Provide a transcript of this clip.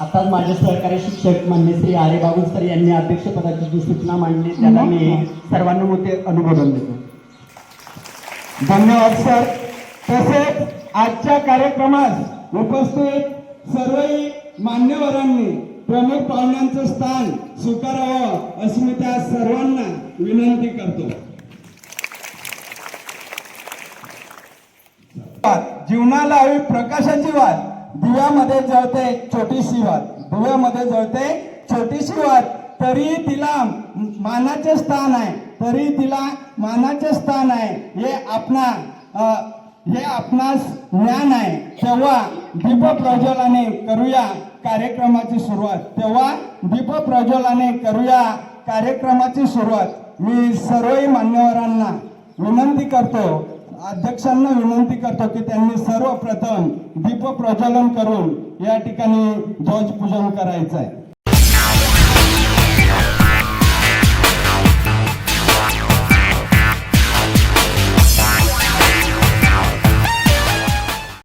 माझे सहकारी शिक्षक मान्य श्री आरे बाबू सर यांनी अध्यक्षपदाची जी सूचना मांडली त्याला मी सर्वांनुमते अनुमोदन देतो. धन्यवाद सर. तसेच आजच्या कार्यक्रमास उपस्थित सर्वही मान्यवरांनी प्रमुख पाहुण्यांचं स्थान स्वीकारावं अशी मी त्या सर्वांना विनंती करतो. जीवनाला हवी प्रकाशाची वाट. दिव्यामध्ये जळते छोटीशी वात. दिव्यामध्ये जळते छोटीशी वात. तरी तिला मानाचे स्थान आहे. तरी तिला मानाचे स्थान आहे. हे आपणा हे आपणास ज्ञान आहे. तेव्हा दीप प्रज्वलाने करूया कार्यक्रमाची सुरुवात. तेव्हा दीप प्रज्वलाने करूया कार्यक्रमाची सुरुवात. मी सर्वही मान्यवरांना विनंती करतो. अध्यक्षांना विनंती करतो की त्यांनी सर्वप्रथम दीप प्रज्वलन करून या ठिकाणी ध्वजपूजन करायचं आहे